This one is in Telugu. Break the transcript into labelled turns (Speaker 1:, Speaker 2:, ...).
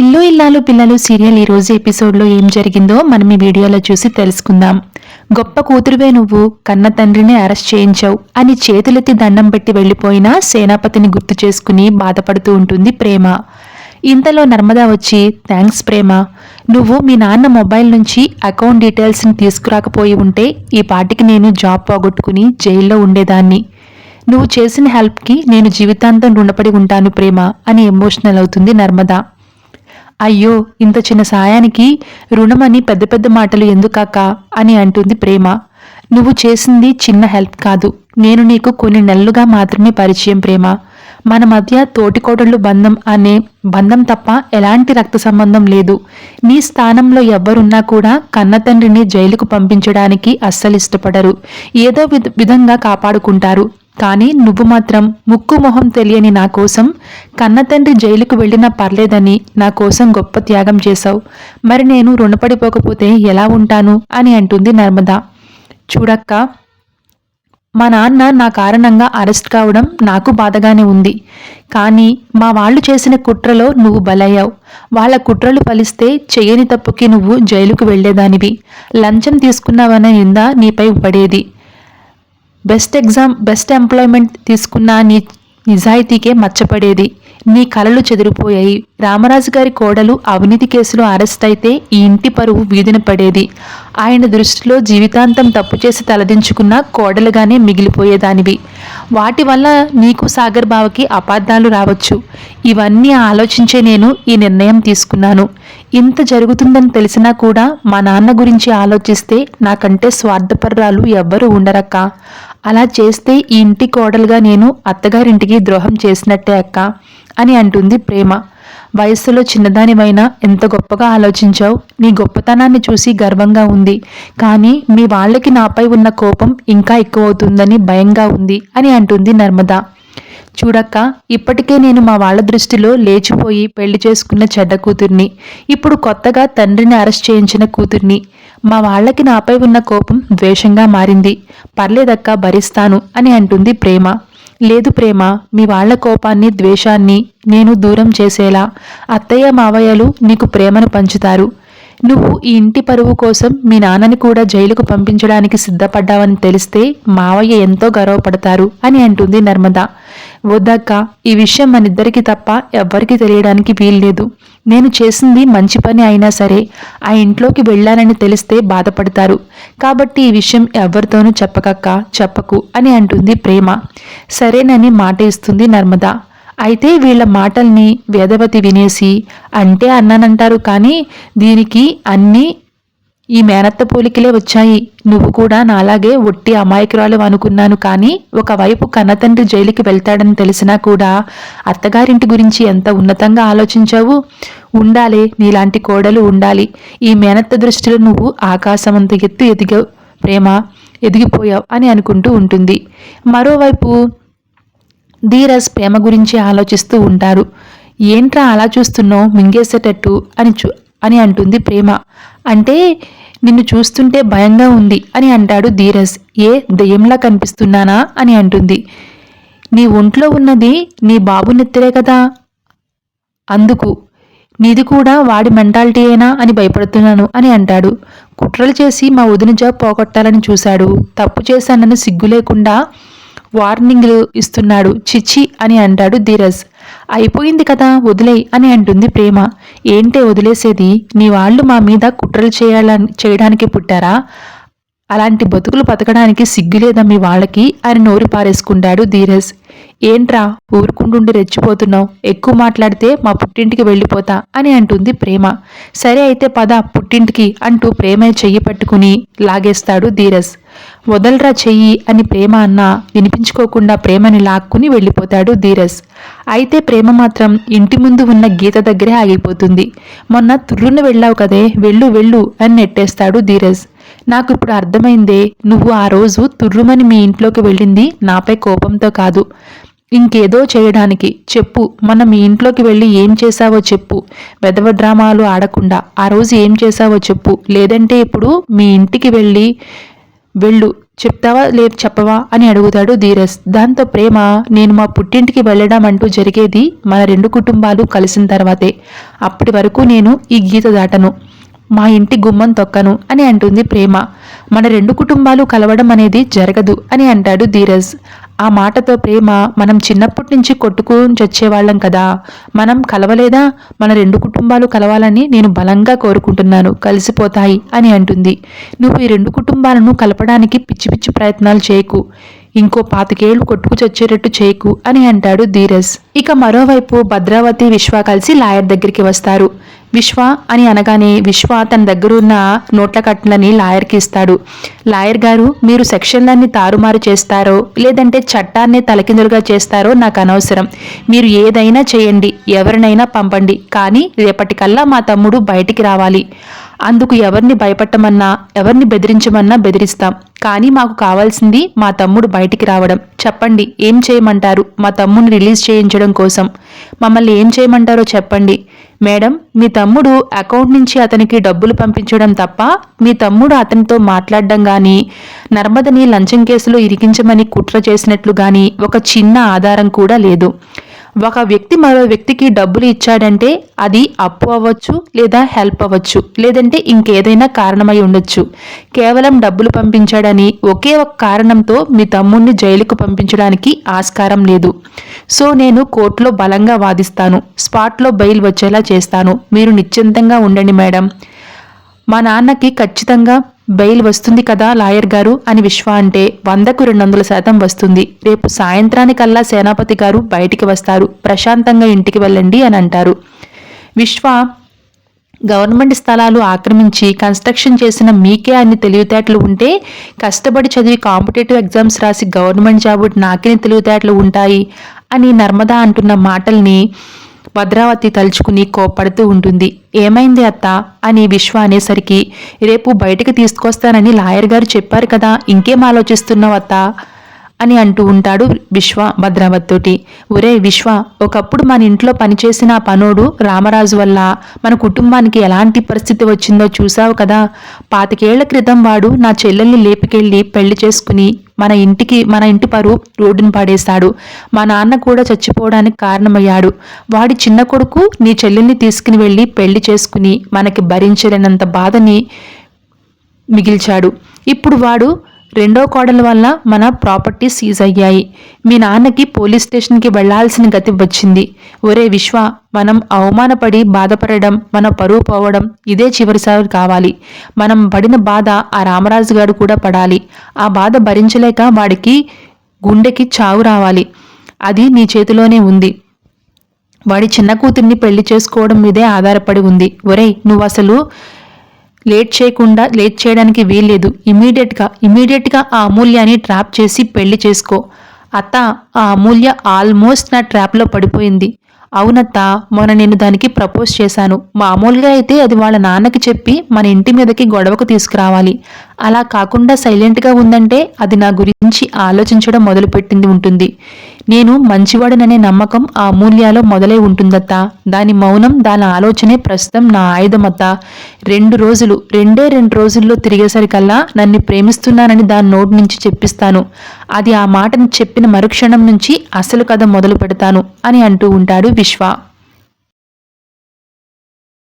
Speaker 1: ఇల్లు ఇల్లాలు పిల్లలు సీరియల్ ఈరోజు ఎపిసోడ్లో ఏం జరిగిందో మనం ఈ వీడియోలో చూసి తెలుసుకుందాం. గొప్ప కూతురువే నువ్వు కన్న తండ్రిని అరెస్ట్ చేయించావు అని చేతులెత్తి దండం పెట్టి వెళ్ళిపోయిన సేనాపతిని గుర్తు చేసుకుని బాధపడుతూ ఉంటుంది ప్రేమ. ఇంతలో నర్మదా వచ్చి థ్యాంక్స్ ప్రేమ. నువ్వు మీ నాన్న మొబైల్ నుంచి అకౌంట్ డీటెయిల్స్ని తీసుకురాకపోయి ఉంటే ఈ పాటికి నేను జాబ్ పోగొట్టుకుని జైల్లో ఉండేదాన్ని. నువ్వు చేసిన హెల్ప్కి నేను జీవితాంతం రుణపడి ఉంటాను ప్రేమ అని ఎమోషనల్ అవుతుంది నర్మదా. అయ్యో ఇంత చిన్న సాయానికి రుణమని పెద్ద పెద్ద మాటలు ఎందుకాక అని అంటుంది ప్రేమ. నువ్వు చేసింది చిన్న హెల్ప్ కాదు. నేను నీకు కొన్ని నెలలుగా మాత్రమే పరిచయం ప్రేమ. మన మధ్య తోటికోడళ్ళు బంధం అనే బంధం తప్ప ఎలాంటి రక్త సంబంధం లేదు. నీ స్థానంలో ఎవ్వరున్నా కూడా కన్నతండ్రిని జైలుకు పంపించడానికి అస్సలు ఇష్టపడరు. ఏదో విధంగా కాపాడుకుంటారు. కానీ నువ్వు మాత్రం ముక్కు మొహం తెలియని నా కోసం కన్నతండ్రి జైలుకు వెళ్ళినా పర్లేదని నా కోసం గొప్ప త్యాగం చేశావు. మరి నేను రుణపడిపోకపోతే ఎలా ఉంటాను? అని అంటుంది నర్మద. చూడక్క మా నాన్న నా కారణంగా అరెస్ట్ కావడం నాకు బాధగానే ఉంది. కానీ మా వాళ్ళు చేసిన కుట్రలో నువ్వు బలయ్యావు. వాళ్ళ కుట్రలు ఫలిస్తే చేయని తప్పుకి నువ్వు జైలుకు వెళ్ళేదానివి లంచం తీసుకున్నావనే నింద నీపై పడేది. బెస్ట్ ఎగ్జామ్ బెస్ట్ ఎంప్లాయ్మెంట్ తీసుకున్న నీ నిజాయితీకే మచ్చపడేది. నీ కలలు చెదిరిపోయాయి. రామరాజు గారి కోడలు అవినీతి కేసులో అరెస్ట్ అయితే ఈ ఇంటి పరువు వీధిన పడేది. ఆయన దృష్టిలో జీవితాంతం తప్పు చేసి తలదించుకున్న కోడలుగానే మిగిలిపోయేదానివి. వాటి వల్ల నీకు సాగర్ బావకి అపార్థాలు రావచ్చు. ఇవన్నీ ఆలోచించే నేను ఈ నిర్ణయం తీసుకున్నాను. ఇంత జరుగుతుందని తెలిసినా కూడా మా నాన్న గురించి ఆలోచిస్తే నాకంటే స్వార్థపర్రాలు ఎవ్వరూ ఉండరక్క. అలా చేస్తే ఈ ఇంటి కోడలుగా నేను అత్తగారింటికి ద్రోహం చేసినట్టే అక్క అని అంటుంది ప్రేమ. వయస్సులో చిన్నదానివైనా ఎంత గొప్పగా ఆలోచించావు? నీ గొప్పతనాన్ని చూసి గర్వంగా ఉంది. కానీ మీ వాళ్ళకి నాపై ఉన్న కోపం ఇంకా ఎక్కువవుతుందని భయంగా ఉంది అని అంటుంది నర్మదా. చూడక్క ఇప్పటికే నేను మా వాళ్ళ దృష్టిలో లేచిపోయి పెళ్ళి చేసుకున్న చెడ్డ కూతుర్ని. ఇప్పుడు కొత్తగా తండ్రిని అరెస్ట్ చేయించిన కూతుర్ని. మా వాళ్ళకి నాపై ఉన్న కోపం ద్వేషంగా మారింది. పర్లేదక్క భరిస్తాను అని అంటుంది ప్రేమ. లేదు ప్రేమ మీ వాళ్ళ కోపాన్ని ద్వేషాన్ని నేను దూరం చేసేలా. అత్తయ్య మావయ్యలు నీకు ప్రేమను పంచుతారు. నువ్వు ఈ ఇంటి పరువు కోసం మీ నాన్నని కూడా జైలుకు పంపించడానికి సిద్ధపడ్డావని తెలిస్తే మావయ్య ఎంతో గర్వపడతారు అని అంటుంది నర్మద. వద్దక్క ఈ విషయం మనిద్దరికి తప్ప ఎవ్వరికి తెలియడానికి వీల్లేదు. నేను చేసింది మంచి పని అయినా సరే ఆ ఇంట్లోకి వెళ్ళానని తెలిస్తే బాధపడతారు. కాబట్టి ఈ విషయం ఎవరితోనూ చెప్పకక్క చెప్పకు అని అంటుంది ప్రేమ. సరేనని మాట ఇస్తుంది నర్మద. అయితే వీళ్ళ మాటల్ని వేదవతి వినేసి అంటే అన్నానంటారు కానీ దీనికి అన్నీ ఈ మేనత్త పోలికలే వచ్చాయి. నువ్వు కూడా నాలాగే ఒట్టి అమాయకురాలు అనుకున్నాను కానీ ఒకవైపు కన్నతండ్రి జైలుకి వెళ్తాడని తెలిసినా కూడా అత్తగారింటి గురించి ఎంత ఉన్నతంగా ఆలోచించావు? ఉండాలి నీలాంటి కోడలు ఉండాలి. ఈ మేనత్త దృష్టిలో నువ్వు ఆకాశమంత ఎత్తు ఎదిగావు. ప్రేమ ఎదిగిపోయావు అని అనుకుంటూ ఉంటుంది. మరోవైపు ధీరస్ ప్రేమ గురించి ఆలోచిస్తూ ఉంటారు. ఏంట్రా అలా చూస్తున్నావు? మింగేసేటట్టు అని చూ అని అంటుంది ప్రేమ. అంటే నిన్ను చూస్తుంటే భయంగా ఉంది అని అంటాడు ధీరజ్. ఏ దయ్యంలా కనిపిస్తున్నానా? అని అంటుంది. నీ ఒంట్లో ఉన్నది నీ బాబు నెత్తరే కదా? అందుకు. నీది కూడా వాడి మెంటాలిటీయేనా? అని భయపడుతున్నాను అని అంటాడు. కుట్రలు చేసి మా వదిన జాబ్ పోగొట్టాలని చూశాడు. తప్పు చేశానని సిగ్గు లేకుండా వార్నింగ్లు ఇస్తున్నాడు. చిచ్చి అని అంటాడు ధీరజ్. అయిపోయింది కదా వదిలేయ్ అని అంటుంది ప్రేమ. ఏంటే వదిలేసేది? నీ వాళ్ళు మా మీద కుట్రలు చేయాలని చేయడానికి పుట్టారా? అలాంటి బతుకులు బతకడానికి సిగ్గులేదా మీ వాళ్ళకి అని నోరు పారేసుకుంటాడు ధీరజ్. ఏంట్రా ఊరుకుంటుండి రెచ్చిపోతున్నావు? ఎక్కువ మాట్లాడితే మా పుట్టింటికి వెళ్ళిపోతా అని అంటుంది ప్రేమ. సరే అయితే పద పుట్టింటికి అంటూ ప్రేమ చెయ్యి పట్టుకుని లాగేస్తాడు ధీరజ్. వదలరా చెయ్యి అని ప్రేమ అన్నా వినిపించుకోకుండా ప్రేమని లాక్కుని వెళ్ళిపోతాడు ధీరజ్. అయితే ప్రేమ మాత్రం ఇంటి ముందు ఉన్న గీత దగ్గరే ఆగిపోతుంది. మొన్న తుర్రున వెళ్ళావు కదే వెళ్ళు వెళ్ళు అని నెట్టేస్తాడు ధీరజ్. నాకు ఇప్పుడు అర్థమైందే నువ్వు ఆ రోజు తుర్రుమని మీ ఇంట్లోకి వెళ్ళింది నాపై కోపంతో కాదు. ఇంకేదో చేయడానికి చెప్పు మన మీ ఇంట్లోకి వెళ్ళి ఏం చేశావో చెప్పు. వెదవ డ్రామాలు ఆడకుండా ఆ రోజు ఏం చేశావో చెప్పు. లేదంటే ఇప్పుడు మీ ఇంటికి వెళ్ళి వెళ్ళు. చెప్తావా లేదు చెప్పవా అని అడుగుతాడు ధీరస్ దాంతో ప్రేమ నేను మా పుట్టింటికి వెళ్ళడం అంటూ జరిగేది మన రెండు కుటుంబాలు కలిసిన తర్వాతే. అప్పటి వరకు నేను ఈ గీత దాటను. మా ఇంటి గుమ్మం తొక్కను అని అంటుంది ప్రేమ. మన రెండు కుటుంబాలు కలవడం అనేది జరగదు అని అంటాడు ధీరజ్. ఆ మాటతో ప్రేమ మనం చిన్నప్పటి నుంచి కొట్టుకుని చచ్చేవాళ్ళం కదా. మనం కలవలేదా? మన రెండు కుటుంబాలు కలవాలని నేను బలంగా కోరుకుంటున్నాను. కలిసిపోతాయి అని అంటుంది. నువ్వు ఈ రెండు కుటుంబాలను కలపడానికి పిచ్చి పిచ్చి ప్రయత్నాలు చేయకు. ఇంకో పాతికేళ్ళు కొట్టుకు చచ్చేటట్టు చేయకు అని అంటాడు ధీరజ్. ఇక మరోవైపు భద్రావతి విశ్వ కలిసి లాయర్ దగ్గరికి వస్తారు. విశ్వ అని అనగానే విశ్వ తన దగ్గరున్న నోట్ల కట్టలని లాయర్కి ఇస్తాడు. లాయర్ గారు మీరు సెక్షన్లన్నీ తారుమారు చేస్తారో లేదంటే చట్టాన్ని తలకిందులుగా చేస్తారో నాకు అనవసరం. మీరు ఏదైనా చేయండి ఎవరినైనా పంపండి కానీ రేపటికల్లా మా తమ్ముడు బయటికి రావాలి. అందుకు ఎవరిని భయపట్టమన్నా ఎవరిని బెదిరించమన్నా బెదిరిస్తాం. కానీ మాకు కావాల్సింది మా తమ్ముడు బయటికి రావడం. చెప్పండి ఏం చేయమంటారు? మా తమ్ముడిని రిలీజ్ చేయించడం కోసం. మమ్మల్ని ఏం చేయమంటారో చెప్పండి. మేడం మీ తమ్ముడు అకౌంట్ నుంచి అతనికి డబ్బులు పంపించడం తప్ప మీ తమ్ముడు అతనితో మాట్లాడడం కానీ నర్మదని లంచం కేసులో ఇరికించమని కుట్ర చేసినట్లు కానీ ఒక చిన్న ఆధారం కూడా లేదు. ఒక వ్యక్తి మరో వ్యక్తికి డబ్బులు ఇచ్చాడంటే అది అప్పు అవ్వచ్చు లేదా హెల్ప్ అవ్వచ్చు లేదంటే ఇంకేదైనా కారణమై ఉండొచ్చు. కేవలం డబ్బులు పంపించాడని ఒకే ఒక కారణంతో మీ తమ్ముణ్ణి జైలుకు పంపించడానికి ఆస్కారం లేదు. సో నేను కోర్టులో బలంగా వాదిస్తాను స్పాట్లో బెయిల్ వచ్చేలా చేస్తాను. మీరు నిశ్చింతంగా ఉండండి మేడం. మా నాన్నకి ఖచ్చితంగా బెయిల్ వస్తుంది కదా లాయర్ గారు అని విశ్వ అంటే వందకు రెండు వందల శాతం వస్తుంది. రేపు సాయంత్రానికల్లా సేనాపతి గారు బయటికి వస్తారు. ప్రశాంతంగా ఇంటికి వెళ్ళండి అని అంటారు. విశ్వ గవర్నమెంట్ స్థలాలు ఆక్రమించి కన్స్ట్రక్షన్ చేసిన మీకే అన్ని తెలివితేటలు ఉంటే కష్టపడి చదివి కాంపిటేటివ్ ఎగ్జామ్స్ రాసి గవర్నమెంట్ జాబ్ నాకిని తెలివితేటలు ఉంటాయి అని నర్మదా అంటున్న మాటల్ని భద్రావతి తలుచుకుని కోప్పడుతూ ఉంటుంది. ఏమైంది అత్త? అని విశ్వ అనేసరికి రేపు బయటకు తీసుకొస్తానని లాయర్ గారు చెప్పారు కదా ఇంకేం ఆలోచిస్తున్నావు అత్త? అని అంటూ ఉంటాడు విశ్వ భద్రావతితోటి. ఒరే విశ్వ ఒకప్పుడు మన ఇంట్లో పనిచేసిన పనోడు రామరాజు వల్ల మన కుటుంబానికి ఎలాంటి పరిస్థితి వచ్చిందో చూసావు కదా. పాతికేళ్ళ క్రితం వాడు నా చెల్లెల్ని లేపికెళ్ళి పెళ్ళి చేసుకుని మన ఇంటికి మన ఇంటి పరువు రోడ్డును పడేశాడు. మా నాన్న కూడా చచ్చిపోవడానికి కారణమయ్యాడు. వాడి చిన్న కొడుకు నీ చెల్లెల్ని తీసుకుని వెళ్ళి పెళ్ళి చేసుకుని మనకి భరించలేనంత బాధని మిగిల్చాడు. ఇప్పుడు వాడు రెండో కోడల వల్ల మన ప్రాపర్టీ సీజ్ అయ్యాయి. మీ నాన్నకి పోలీస్ స్టేషన్కి వెళ్ళాల్సిన గతి వచ్చింది. ఒరే విశ్వ మనం అవమానపడి బాధపడడం మన పరువు పోవడం ఇదే చివరిసారి కావాలి. మనం పడిన బాధ ఆ రామరాజు గారు కూడా పడాలి. ఆ బాధ భరించలేక వాడికి గుండెకి చావు రావాలి. అది నీ చేతిలోనే ఉంది. వాడి చిన్న కూతుర్ని పెళ్ళి చేసుకోవడం మీదే ఆధారపడి ఉంది. ఒరేయ్ నువ్వు అసలు లేట్ చేయకుండా లేట్ చేయడానికి వీల్లేదు. ఇమీడియట్గా ఇమీడియట్గా ఆ అమూల్యాన్ని ట్రాప్ చేసి పెళ్ళి చేసుకో. అత్త ఆ అమూల్య ఆల్మోస్ట్ నా ట్రాప్లో పడిపోయింది. అవునత్త మొన్న నేను దానికి ప్రపోజ్ చేశాను. మామూలుగా అయితే అది వాళ్ళ నాన్నకి చెప్పి మన ఇంటి మీదకి గొడవకు తీసుకురావాలి. అలా కాకుండా సైలెంట్గా ఉందంటే అది నా గురించి ఆలోచించడం మొదలుపెట్టింది ఉంటుంది. నేను మంచివాడననే నమ్మకం ఆ మూల్యాలో మొదలై ఉంటుందత్తా. దాని మౌనం దాని ఆలోచనే ప్రస్తుతం నా ఆయుధమత్త. రెండు రోజులు రెండే రెండు రోజుల్లో తిరిగేసరికల్లా నన్ను ప్రేమిస్తున్నానని దాని నోటి నుంచి చెప్పిస్తాను. అది ఆ మాటను చెప్పిన మరుక్షణం నుంచి అసలు కథ మొదలు పెడతాను అని అంటూ ఉంటాడు విశ్వ.